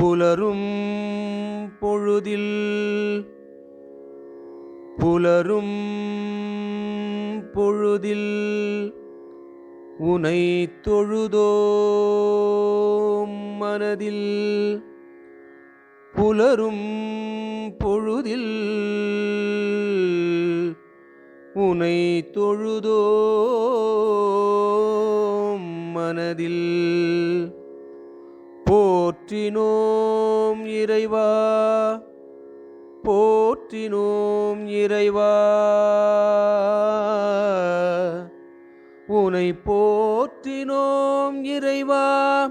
புலரும் பொழுதில் புலரும் பொழுதில் உனை தொழுதோ மனதில் புலரும் பொழுதில் உனை தொழுதோ மனதில். போற்றினோம் இறைவா போற்றினோம் இறைவா. உனை போற்றினோம் இறைவா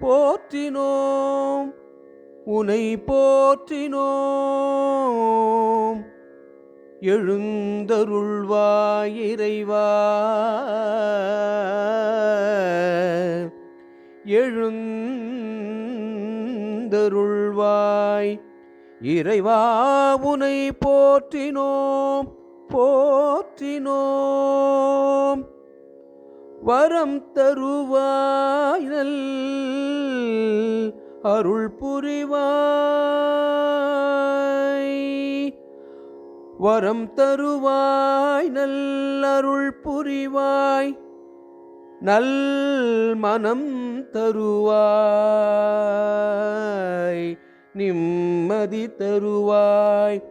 போற்றினோம். உனை போற்றினோம். எழுந்தருள்வாய் இறைவா. எழுந்தருள்வாய். இறைவா உனை போற்றினோம் போற்றினோம். வரம் தருவாய் நல் அருள் புரிவாய். வரம் தருவாய் நல்லருள் புரிவாய். நல் மனம் தருவாய் நிம்மதி தருவாய்.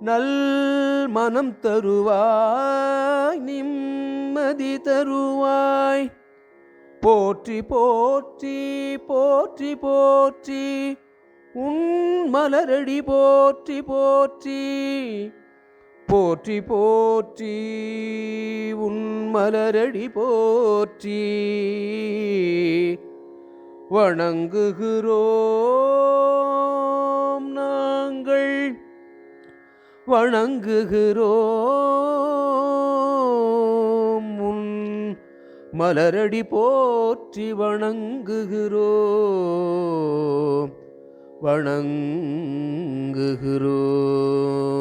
நல் மனம் தருவாய் நிம்மதி தருவாய். போற்றி போற்றி போற்றி போற்றி. உன் மலரடி போற்றி போற்றி. போற்றி போற்றி. உன்மலரடி போற்றி. வணங்குகிறோம் நாங்கள். வணங்குகிறோம். உன் மலரடி போற்றி வணங்குகிறோம். வணங்குகிறோம்.